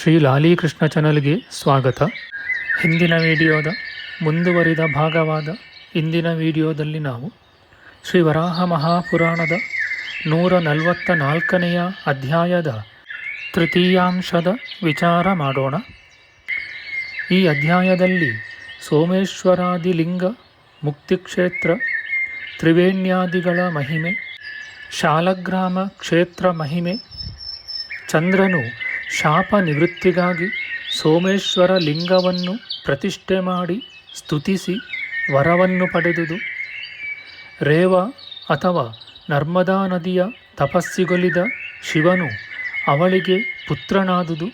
ಶ್ರೀ ಲಾಲೀಕೃಷ್ಣ ಚಾನಲ್ಗೆ ಸ್ವಾಗತ. ಹಿಂದಿನ ವಿಡಿಯೋದ ಮುಂದುವರಿದ ಭಾಗವಾದ ಇಂದಿನ ವಿಡಿಯೋದಲ್ಲಿ ನಾವು ಶ್ರೀ ವರಾಹ ಮಹಾಪುರಾಣದ ನೂರ ನಲವತ್ತ ನಾಲ್ಕನೆಯ ಅಧ್ಯಾಯದ ತೃತೀಯಾಂಶದ ವಿಚಾರ ಮಾಡೋಣ. ಈ ಅಧ್ಯಾಯದಲ್ಲಿ ಸೋಮೇಶ್ವರಾದಿಲಿಂಗ, ಮುಕ್ತಿಕ್ಷೇತ್ರ, ತ್ರಿವೇಣ್ಯಾದಿಗಳ ಮಹಿಮೆ, ಶಾಲಗ್ರಾಮ ಕ್ಷೇತ್ರ ಮಹಿಮೆ, ಚಂದ್ರನು ಶಾಪ ನಿವೃತ್ತಿಗಾಗಿ ಸೋಮೇಶ್ವರ ಲಿಂಗವನ್ನು ಪ್ರತಿಷ್ಠೆ ಮಾಡಿ ಸ್ತುತಿಸಿ ವರವನ್ನು ಪಡೆದುದು. ರೇವ ಅಥವಾ ನರ್ಮದಾ ನದಿಯ ತಪಸ್ಸಿಗೊಲಿದ ಶಿವನು ಅವಳಿಗೆ ಪುತ್ರನಾದುದು.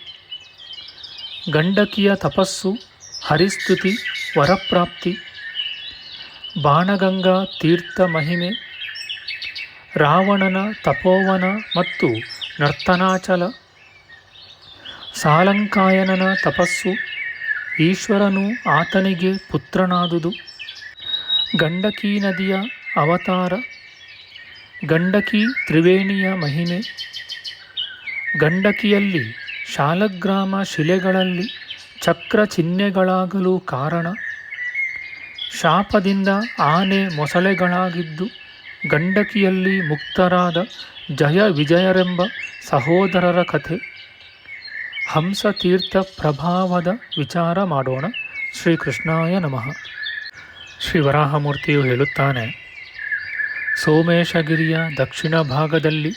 ಗಂಡಕಿಯ ತಪಸ್ಸು, ಹರಿಸ್ತುತಿ, ವರಪ್ರಾಪ್ತಿ. ಬಾಣಗಂಗಾ ತೀರ್ಥ ಮಹಿಮೆ. ರಾವಣನ ತಪೋವನ ಮತ್ತು ನರ್ತನಾಚಲ. ಸಾಲಂಕಾಯನನ ತಪಸ್ಸು ಈಶ್ವರನು ಆತನಿಗೆ ಪುತ್ರನಾದುದು. ಗಂಡಕಿ ನದಿಯ ಅವತಾರ, ಗಂಡಕಿ ತ್ರಿವೇಣಿಯ ಮಹಿಮೆ, ಗಂಡಕಿಯಲ್ಲಿ ಶಾಲಗ್ರಾಮ ಶಿಲೆಗಳಲ್ಲಿ ಚಕ್ರ ಚಿಹ್ನೆಗಳಾಗಲು ಕಾರಣ, ಶಾಪದಿಂದ ಆನೆ ಮೊಸಳೆಗಳಾಗಿದ್ದು ಗಂಡಕಿಯಲ್ಲಿ ಮುಕ್ತರಾದ ಜಯ ವಿಜಯರೆಂಬ ಸಹೋದರರ ಕಥೆ. ಹಂಸತೀರ್ಥ ಪ್ರಭಾವದ ವಿಚಾರ ಮಾಡೋಣ. ಶ್ರೀಕೃಷ್ಣಾಯ ನಮಃ. ಶ್ರೀ ವರಾಹಮೂರ್ತಿಯು ಹೇಳುತ್ತಾನೆ, ಸೋಮೇಶಗಿರಿಯ ದಕ್ಷಿಣ ಭಾಗದಲ್ಲಿ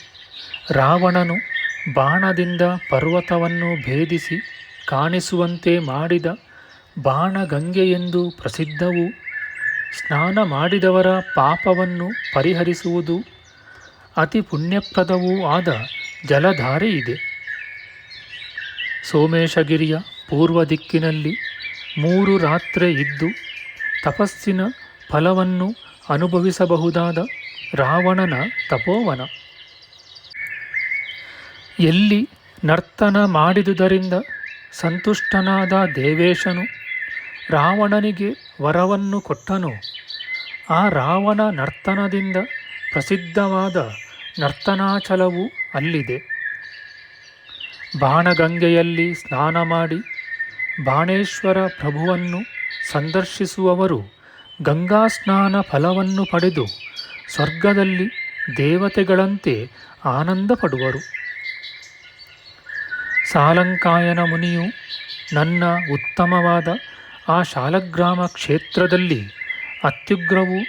ರಾವಣನು ಬಾಣದಿಂದ ಪರ್ವತವನ್ನು ಭೇದಿಸಿ ಕಾಣಿಸುವಂತೆ ಮಾಡಿದ ಬಾಣಗಂಗೆಯೆಂದು ಪ್ರಸಿದ್ಧವು, ಸ್ನಾನ ಮಾಡಿದವರ ಪಾಪವನ್ನು ಪರಿಹರಿಸುವುದು ಅತಿ ಪುಣ್ಯಪ್ರದವೂ ಆದ ಜಲಧಾರೆ ಇದೆ ಸೋಮೇಶಗಿರಿಯ ಪೂರ್ವ ದಿಕ್ಕಿನಲ್ಲಿ ಮೂರು ರಾತ್ರಿ ಇದ್ದು ತಪಸ್ಸಿನ ಫಲವನ್ನು ಅನುಭವಿಸಬಹುದಾದ ರಾವಣನ ತಪೋವನ. ಎಲ್ಲಿ ನರ್ತನ ಮಾಡಿದುದರಿಂದ ಸಂತುಷ್ಟನಾದ ದೇವೇಶನು ರಾವಣನಿಗೆ ವರವನ್ನು ಕೊಟ್ಟನು, ಆ ರಾವಣ ನರ್ತನದಿಂದ ಪ್ರಸಿದ್ಧವಾದ ನರ್ತನಾಚಲವು ಅಲ್ಲಿದೆ. ಬಾಣಗಂಗೆಯಲ್ಲಿ ಸ್ನಾನ ಮಾಡಿ ಬಾಣೇಶ್ವರ ಪ್ರಭುವನ್ನು ಸಂದರ್ಶಿಸುವವರು ಗಂಗಾ ಸ್ನಾನ ಫಲವನ್ನು ಪಡೆದು ಸ್ವರ್ಗದಲ್ಲಿ ದೇವತೆಗಳಂತೆ ಆನಂದ ಪಡುವರು ಸಾಲಂಕಾಯನ ಮುನಿಯು ನನ್ನ ಉತ್ತಮವಾದ ಆ ಶಾಲಗ್ರಾಮ ಕ್ಷೇತ್ರದಲ್ಲಿ ಅತ್ಯುಗ್ರವೂ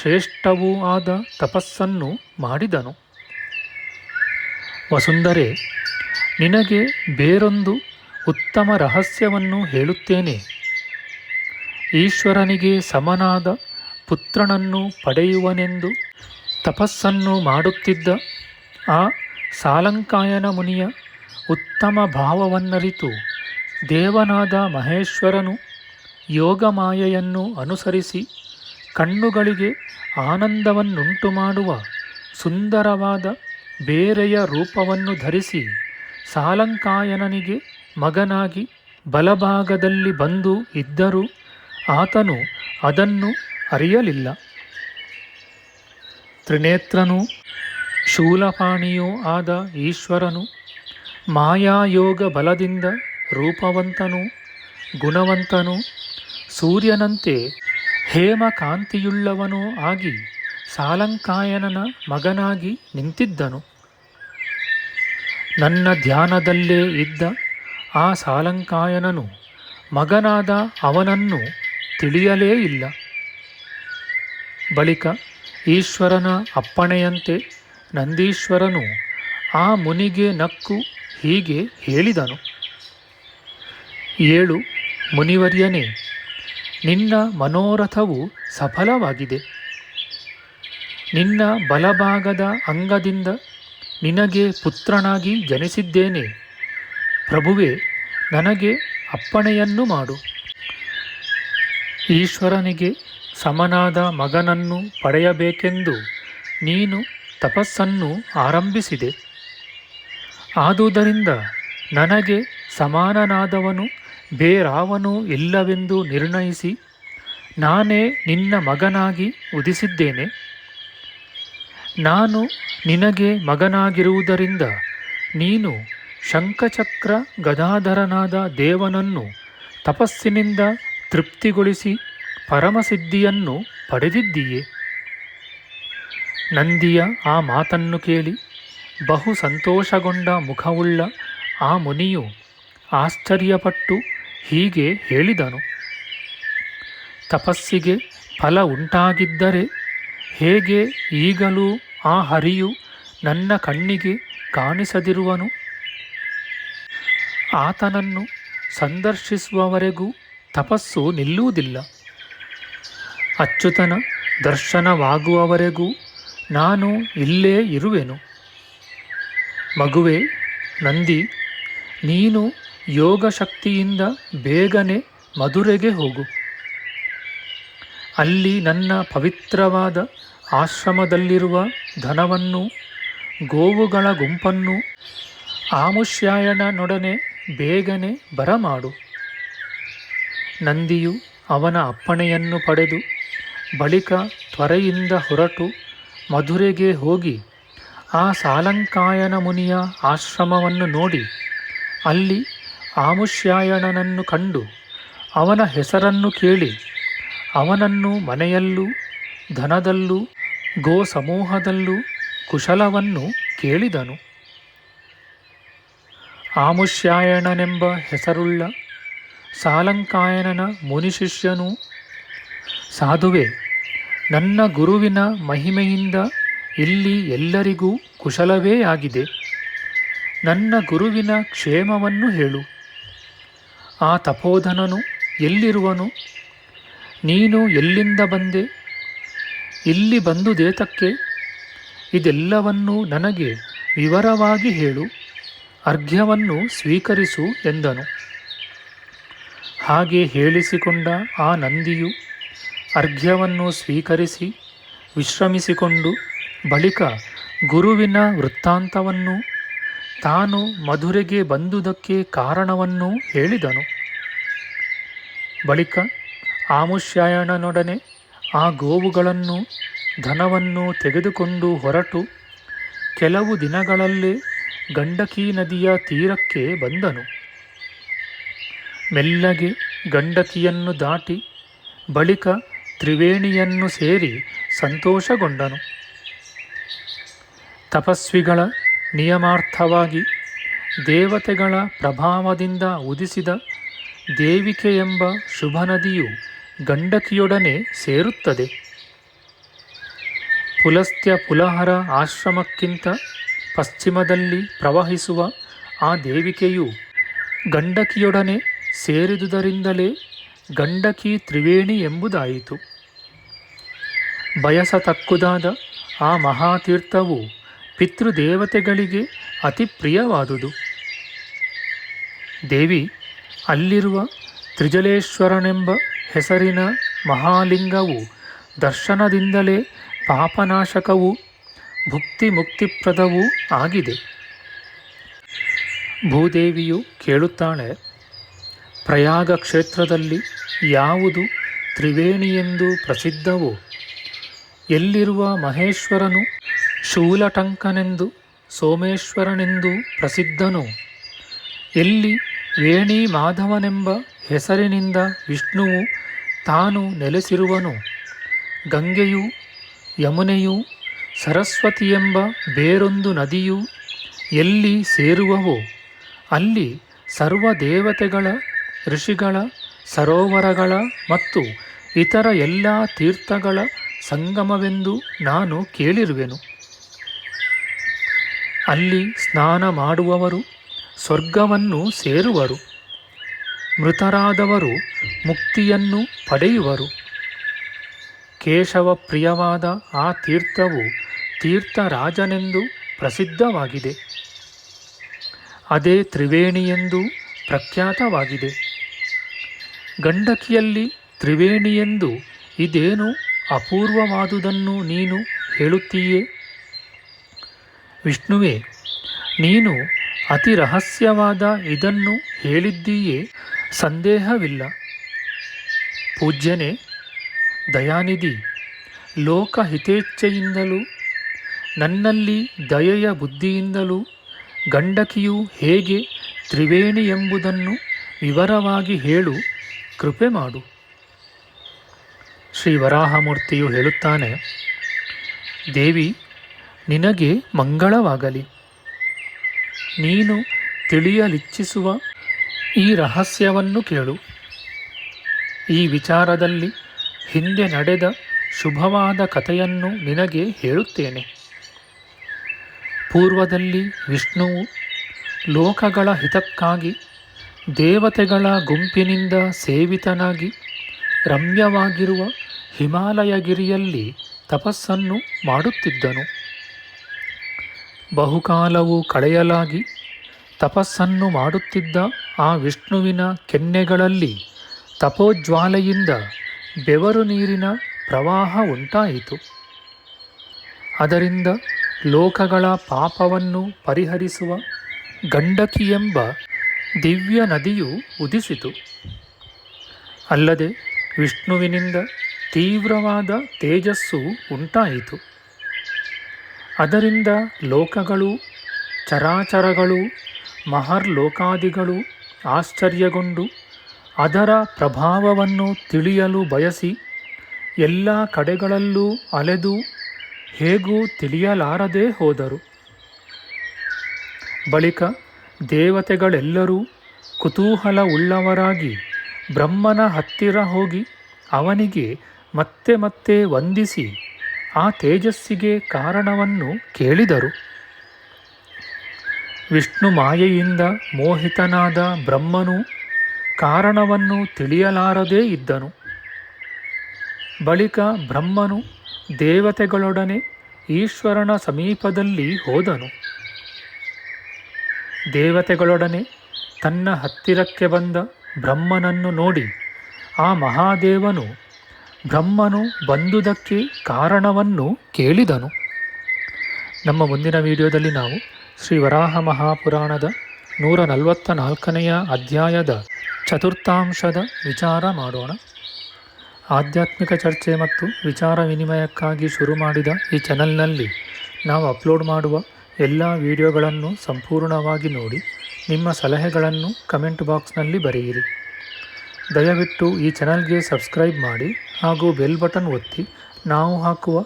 ಶ್ರೇಷ್ಠವೂ ಆದ ತಪಸ್ಸನ್ನು ಮಾಡಿದನು. ವಸುಂಧರೆ ನಿನಗೆ ಬೇರೊಂದು ಉತ್ತಮ ರಹಸ್ಯವನ್ನು ಹೇಳುತ್ತೇನೆ. ಈಶ್ವರನಿಗೆ ಸಮನಾದ ಪುತ್ರನನ್ನು ಪಡೆಯುವನೆಂದು ತಪಸ್ಸನ್ನು ಮಾಡುತ್ತಿದ್ದ ಆ ಸಾಲಂಕಾಯನ ಮುನಿಯ ಉತ್ತಮ ಭಾವವನ್ನರಿತು. ದೇವನಾದ ಮಹೇಶ್ವರನು ಯೋಗಮಾಯೆಯನ್ನು ಅನುಸರಿಸಿ ಕಣ್ಣುಗಳಿಗೆ ಆನಂದವನ್ನುಂಟು ಮಾಡುವ ಸುಂದರವಾದ ಬೇರೆಯ ರೂಪವನ್ನು ಧರಿಸಿ ಸಾಲಂಕಾಯನನಿಗೆ ಮಗನಾಗಿ ಬಲಭಾಗದಲ್ಲಿ ಬಂದು ಇದ್ದರೂ ಆತನು ಅದನ್ನು ಅರಿಯಲಿಲ್ಲ. ತ್ರಿನೇತ್ರನೂ ಶೂಲಪಾಣಿಯೂ ಆದ ಈಶ್ವರನು ಮಾಯಾಯೋಗ ಬಲದಿಂದ ರೂಪವಂತನೂ ಗುಣವಂತನೂ ಸೂರ್ಯನಂತೆ ಹೇಮಕಾಂತಿಯುಳ್ಳವನೂ ಆಗಿ ಸಾಲಂಕಾಯನನ ಮಗನಾಗಿ ನಿಂತಿದ್ದನು. ನನ್ನ ಧ್ಯಾನದಲ್ಲೇ ಇದ್ದ ಆ ಸಾಲಂಕಾಯನನು ಮಗನಾದ ಅವನನ್ನು ತಿಳಿಯಲೇ ಇಲ್ಲ. ಬಳಿಕ ಈಶ್ವರನ ಅಪ್ಪಣೆಯಂತೆ ನಂದೀಶ್ವರನು ಆ ಮುನಿಗೆ ನಕ್ಕು ಹೀಗೆ ಹೇಳಿದನು. ಏಳು, ಮುನಿವರ್ಯನೇ, ನಿನ್ನ ಮನೋರಥವು ಸಫಲವಾಗಿದೆ. ನಿನ್ನ ಬಲಭಾಗದ ಅಂಗದಿಂದ ನಿನಗೆ ಪುತ್ರನಾಗಿ ಜನಿಸಿದ್ದೇನೆ. ಪ್ರಭುವೆ, ನನಗೆ ಅಪ್ಪಣೆಯನ್ನು ಮಾಡು. ಈಶ್ವರನಿಗೆ ಸಮನಾದ ಮಗನನ್ನು ಪಡೆಯಬೇಕೆಂದು ನೀನು ತಪಸ್ಸನ್ನು ಆರಂಭಿಸಿದೆ. ಆದುದರಿಂದ ನನಗೆ ಸಮಾನನಾದವನು ಬೇರಾವನೂ ಇಲ್ಲವೆಂದು ನಿರ್ಣಯಿಸಿ ನಾನೇ ನಿನ್ನ ಮಗನಾಗಿ ಉದಿಸಿದ್ದೇನೆ. ನಾನು ನಿನಗೆ ಮಗನಾಗಿರುವುದರಿಂದ ನೀನು ಶಂಖಚಕ್ರ ಗದಾಧರನಾದ ದೇವನನ್ನು ತಪಸ್ಸಿನಿಂದ ತೃಪ್ತಿಗೊಳಿಸಿ ಪರಮಸಿದ್ಧಿಯನ್ನು ಪಡೆದಿದ್ದೀಯೆ. ನಂದಿಯ ಆ ಮಾತನ್ನು ಕೇಳಿ ಬಹು ಸಂತೋಷಗೊಂಡ ಮುಖವುಳ್ಳ ಆ ಮುನಿಯು ಆಶ್ಚರ್ಯಪಟ್ಟು ಹೀಗೆ ಹೇಳಿದನು, ತಪಸ್ಸಿಗೆ ಫಲ ಉಂಟಾಗಿದ್ದರೆ ಹೇಗೆ ಈಗಲೂ ಆ ಹರಿಯು ನನ್ನ ಕಣ್ಣಿಗೆ ಕಾಣಿಸದಿರುವನು. ಆತನನ್ನು ಸಂದರ್ಶಿಸುವವರೆಗೂ ತಪಸ್ಸು ನಿಲ್ಲುವುದಿಲ್ಲ. ಅಚ್ಯುತನ ದರ್ಶನವಾಗುವವರೆಗೂ ನಾನು ಇಲ್ಲೇ ಇರುವೆನು. ಮಗುವೆ, ನಂದಿ, ನೀನು ಯೋಗ ಶಕ್ತಿಯಿಂದ ಬೇಗನೆ ಮಧುರೆಗೆ ಹೋಗು. ಅಲ್ಲಿ ನನ್ನ ಪವಿತ್ರವಾದ ಆಶ್ರಮದಲ್ಲಿರುವ ಧನವನ್ನು, ಗೋವುಗಳ ಗುಂಪನ್ನು ಆಮುಷ್ಯಾಯಣನೊಡನೆ ಬೇಗನೆ ಬರಮಾಡು. ನಂದಿಯು ಅವನ ಅಪ್ಪಣೆಯನ್ನು ಪಡೆದು ಬಳಿಕ ತ್ವರೆಯಿಂದ ಹೊರಟು ಮಧುರೆಗೆ ಹೋಗಿ ಆ ಸಾಲಂಕಾಯನ ಮುನಿಯ ಆಶ್ರಮವನ್ನು ನೋಡಿ, ಅಲ್ಲಿ ಆಮುಷ್ಯಾಯಣನನ್ನು ಕಂಡು ಅವನ ಹೆಸರನ್ನು ಕೇಳಿ, ಅವನನ್ನು ಮನೆಯಲ್ಲೂ, ಧನದಲ್ಲೂ ಗೋ ಸಮೂಹದಲ್ಲೂ ಕುಶಲವನ್ನು ಕೇಳಿದನು. ಆಮುಷ್ಯಾಯಣನೆಂಬ ಹೆಸರುಳ್ಳ ಸಾಲಂಕಾಯನನ ಮುನಿಶಿಷ್ಯನು ಸಾಧುವೆ, ನನ್ನ ಗುರುವಿನ ಮಹಿಮೆಯಿಂದ ಇಲ್ಲಿ ಎಲ್ಲರಿಗೂ ಕುಶಲವೇ ಆಗಿದೆ. ನನ್ನ ಗುರುವಿನ ಕ್ಷೇಮವನ್ನು ಹೇಳು. ಆ ತಪೋಧನನು ಎಲ್ಲಿರುವನು? ನೀನು ಎಲ್ಲಿಂದ ಬಂದೆ? ಇಲ್ಲಿ ಬಂದು ದೇತಕ್ಕೆ ಇದೆಲ್ಲವನ್ನೂ ನನಗೆ ವಿವರವಾಗಿ ಹೇಳು, ಅರ್ಘ್ಯವನ್ನು ಸ್ವೀಕರಿಸು ಎಂದನು. ಹಾಗೆ ಹೇಳಿಸಿಕೊಂಡ ಆ ನಂದಿಯು ಅರ್ಘ್ಯವನ್ನು ಸ್ವೀಕರಿಸಿ ವಿಶ್ರಮಿಸಿಕೊಂಡು ಬಳಿಕ ಗುರುವಿನ ವೃತ್ತಾಂತವನ್ನು ತಾನು ಮಧುರೆಗೆ ಬಂದುದಕ್ಕೆ ಕಾರಣವನ್ನು ಹೇಳಿದನು. ಬಳಿಕ ಆಮುಷ್ಯಾಯಣನೊಡನೆ ಆ ಗೋವುಗಳನ್ನು, ಧನವನ್ನು ತೆಗೆದುಕೊಂಡು ಹೊರಟು ಕೆಲವು ದಿನಗಳಲ್ಲೇ ಗಂಡಕಿ ನದಿಯ ತೀರಕ್ಕೆ ಬಂದನು. ಮೆಲ್ಲಗೆ ಗಂಡಕಿಯನ್ನು ದಾಟಿ ಬಳಿಕ ತ್ರಿವೇಣಿಯನ್ನು ಸೇರಿ ಸಂತೋಷಗೊಂಡನು. ತಪಸ್ವಿಗಳ ನಿಯಮಾರ್ಥವಾಗಿ ದೇವತೆಗಳ ಪ್ರಭಾವದಿಂದ ಉದಿಸಿದ ದೇವಿಕೆ ಎಂಬ ಶುಭ ನದಿಯು ಗಂಡಕಿಯೊಡನೆ ಸೇರುತ್ತದೆ. ಪುಲಸ್ತ್ಯ ಪುಲಹರ ಆಶ್ರಮಕ್ಕಿಂತ ಪಶ್ಚಿಮದಲ್ಲಿ ಪ್ರವಹಿಸುವ ಆ ದೇವಿಕೆಯು ಗಂಡಕಿಯೊಡನೆ ಸೇರಿದುದರಿಂದಲೇ ಗಂಡಕಿ ತ್ರಿವೇಣಿ ಎಂಬುದಾಯಿತು. ಬಯಸತಕ್ಕುದಾದ ಆ ಮಹಾತೀರ್ಥವು ಪಿತೃದೇವತೆಗಳಿಗೆ ಅತಿ ಪ್ರಿಯವಾದುದು. ದೇವಿ ಅಲ್ಲಿರುವ ತ್ರಿಜಲೇಶ್ವರನೆಂಬ ಹೆಸರಿನ ಮಹಾಲಿಂಗವು ದರ್ಶನದಿಂದಲೇ ಪಾಪನಾಶಕವೂ ಭುಕ್ತಿ ಮುಕ್ತಿಪ್ರದವೂ ಆಗಿದೆ. ಭೂದೇವಿಯು ಕೇಳುತ್ತಾಳೆ, ಪ್ರಯಾಗ ಕ್ಷೇತ್ರದಲ್ಲಿ ಯಾವುದು ತ್ರಿವೇಣಿಯೆಂದು ಪ್ರಸಿದ್ಧವೋ? ಎಲ್ಲಿರುವ ಮಹೇಶ್ವರನು ಶೂಲಟಂಕನೆಂದು, ಸೋಮೇಶ್ವರನೆಂದು ಪ್ರಸಿದ್ಧನು? ಎಲ್ಲಿ ವೇಣಿ ಮಾಧವನೆಂಬ ಹೆಸರಿನಿಂದ ವಿಷ್ಣುವು ತಾನು ನೆಲೆಸಿರುವನು. ಗಂಗೆಯು, ಯಮುನೆಯು ಸರಸ್ವತಿಯೆಂಬ ಬೇರೊಂದು ನದಿಯು ಎಲ್ಲಿ ಸೇರುವವೋ, ಅಲ್ಲಿ ಸರ್ವ ದೇವತೆಗಳ ಋಷಿಗಳ, ಸರೋವರಗಳ ಮತ್ತು ಇತರ ಎಲ್ಲ ತೀರ್ಥಗಳ ಸಂಗಮವೆಂದು ನಾನು ಕೇಳಿರುವೆನು. ಅಲ್ಲಿ ಸ್ನಾನ ಮಾಡುವವರು, ಸ್ವರ್ಗವನ್ನು ಸೇರುವರು. ಮೃತರಾದವರು ಮುಕ್ತಿಯನ್ನು ಪಡೆಯುವರು. ಕೇಶವ ಪ್ರಿಯವಾದ ಆ ತೀರ್ಥವು ತೀರ್ಥರಾಜನೆಂದು ಪ್ರಸಿದ್ಧವಾಗಿದೆ. ಅದೇ ತ್ರಿವೇಣಿಯೆಂದು ಪ್ರಖ್ಯಾತವಾಗಿದೆ. ಗಂಡಕಿಯಲ್ಲಿ ತ್ರಿವೇಣಿಯೆಂದು ಇದೇನು ಅಪೂರ್ವವಾದುದನ್ನು ನೀನು ಹೇಳುತ್ತೀಯೇ? ವಿಷ್ಣುವೇ, ನೀನು ಅತಿ ರಹಸ್ಯವಾದ ಇದನ್ನು ಹೇಳಿದ್ದೀಯೇ? ಸಂದೇಹವಿಲ್ಲ. ಪೂಜ್ಯನೇ, ದಯಾನಿಧಿ, ಲೋಕಹಿತೇಚ್ಛೆಯಿಂದಲೂ, ನನ್ನಲ್ಲಿ ದಯೆಯ ಬುದ್ಧಿಯಿಂದಲೂ, ಗಂಡಕಿಯು ಹೇಗೆ ತ್ರಿವೇಣಿ ಎಂಬುದನ್ನು ವಿವರವಾಗಿ ಹೇಳು, ಕೃಪೆ ಮಾಡು. ಶ್ರೀ ವರಾಹಮೂರ್ತಿಯು ಹೇಳುತ್ತಾನೆ, ದೇವಿ, ನಿನಗೆ ಮಂಗಳವಾಗಲಿ. ನೀನು ತಿಳಿಯಲಿಚ್ಛಿಸುವ ಈ ರಹಸ್ಯವನ್ನು ಕೇಳು. ಈ ವಿಚಾರದಲ್ಲಿ ಹಿಂದೆ ನಡೆದ ಶುಭವಾದ ಕಥೆಯನ್ನು ನಿನಗೆ ಹೇಳುತ್ತೇನೆ. ಪೂರ್ವದಲ್ಲಿ ವಿಷ್ಣುವು ಲೋಕಗಳ ಹಿತಕ್ಕಾಗಿ ದೇವತೆಗಳ ಗುಂಪಿನಿಂದ ಸೇವಿತನಾಗಿ ರಮ್ಯವಾಗಿರುವ ಹಿಮಾಲಯಗಿರಿಯಲ್ಲಿ ತಪಸ್ಸನ್ನು ಮಾಡುತ್ತಿದ್ದನು. ಬಹುಕಾಲವು ಕಳೆಯಲಾಗಿ ತಪಸ್ಸನ್ನು ಮಾಡುತ್ತಿದ್ದ ಆ ವಿಷ್ಣುವಿನ ಕೆನ್ನೆಗಳಲ್ಲಿ ತಪೋಜ್ವಾಲೆಯಿಂದ ಬೆವರು ನೀರಿನ ಪ್ರವಾಹ ಉಂಟಾಯಿತು. ಅದರಿಂದ ಲೋಕಗಳ ಪಾಪವನ್ನು ಪರಿಹರಿಸುವ ಗಂಡಕಿ ಎಂಬ ದಿವ್ಯ ನದಿಯು ಉದಿಸಿತು. ಅಲ್ಲದೆ ವಿಷ್ಣುವಿನಿಂದ ತೀವ್ರವಾದ ತೇಜಸ್ಸು ಉಂಟಾಯಿತು. ಅದರಿಂದ ಲೋಕಗಳು, ಚರಾಚರಗಳು, ಮಹರ್ಲೋಕಾದಿಗಳು ಆಶ್ಚರ್ಯಗೊಂಡು ಅದರ ಪ್ರಭಾವವನ್ನು ತಿಳಿಯಲು ಬಯಸಿ ಎಲ್ಲ ಕಡೆಗಳಲ್ಲೂ ಅಲೆದು ಹೇಗೂ ತಿಳಿಯಲಾರದೆ ಹೋದರು. ಬಳಿಕ ದೇವತೆಗಳೆಲ್ಲರೂ ಕುತೂಹಲ ಉಳ್ಳವರಾಗಿ ಬ್ರಹ್ಮನ ಹತ್ತಿರ ಹೋಗಿ ಅವನಿಗೆ ಮತ್ತೆ ಮತ್ತೆ ವಂದಿಸಿ ಆ ತೇಜಸ್ಸಿಗೆ ಕಾರಣವನ್ನು ಕೇಳಿದರು. ವಿಷ್ಣು ಮಾಯೆಯಿಂದ ಮೋಹಿತನಾದ ಬ್ರಹ್ಮನು ಕಾರಣವನ್ನು ತಿಳಿಯಲಾರದೇ ಇದ್ದನು. ಬಳಿಕ ಬ್ರಹ್ಮನು ದೇವತೆಗಳೊಡನೆ ಈಶ್ವರನ ಸಮೀಪದಲ್ಲಿ ಹೋದನು. ದೇವತೆಗಳೊಡನೆ ತನ್ನ ಹತ್ತಿರಕ್ಕೆ ಬಂದ ಬ್ರಹ್ಮನನ್ನು ನೋಡಿ ಆ ಮಹಾದೇವನು ಬ್ರಹ್ಮನು ಬಂದುದಕ್ಕೆ ಕಾರಣವನ್ನು ಕೇಳಿದನು. ನಮ್ಮ ಮುಂದಿನ ವಿಡಿಯೋದಲ್ಲಿ ನಾವು ಶ್ರೀ ವರಾಹ ಮಹಾಪುರಾಣದ ನೂರ ನಲವತ್ತ ನಾಲ್ಕನೆಯ ಅಧ್ಯಾಯದ ಚತುರ್ಥಾಂಶದ ವಿಚಾರ ಮಾಡೋಣ. ಆಧ್ಯಾತ್ಮಿಕ ಚರ್ಚೆ ಮತ್ತು ವಿಚಾರ ವಿನಿಮಯಕ್ಕಾಗಿ ಶುರು ಮಾಡಿದ ಈ ಚಾನಲ್ನಲ್ಲಿ ನಾವು ಅಪ್ಲೋಡ್ ಮಾಡುವ ಎಲ್ಲ ವಿಡಿಯೋಗಳನ್ನು ಸಂಪೂರ್ಣವಾಗಿ ನೋಡಿ, ನಿಮ್ಮ ಸಲಹೆಗಳನ್ನು ಕಮೆಂಟ್ ಬಾಕ್ಸ್ನಲ್ಲಿ ಬರೆಯಿರಿ. ದಯವಿಟ್ಟು ಈ ಚಾನಲ್ಗೆ ಸಬ್ಸ್ಕ್ರೈಬ್ ಮಾಡಿ ಹಾಗೂ ಬೆಲ್ ಬಟನ್ ಒತ್ತಿ ನಾವು ಹಾಕುವ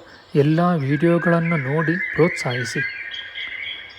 ಎಲ್ಲ ವಿಡಿಯೋಗಳನ್ನು ನೋಡಿ ಪ್ರೋತ್ಸಾಹಿಸಿ.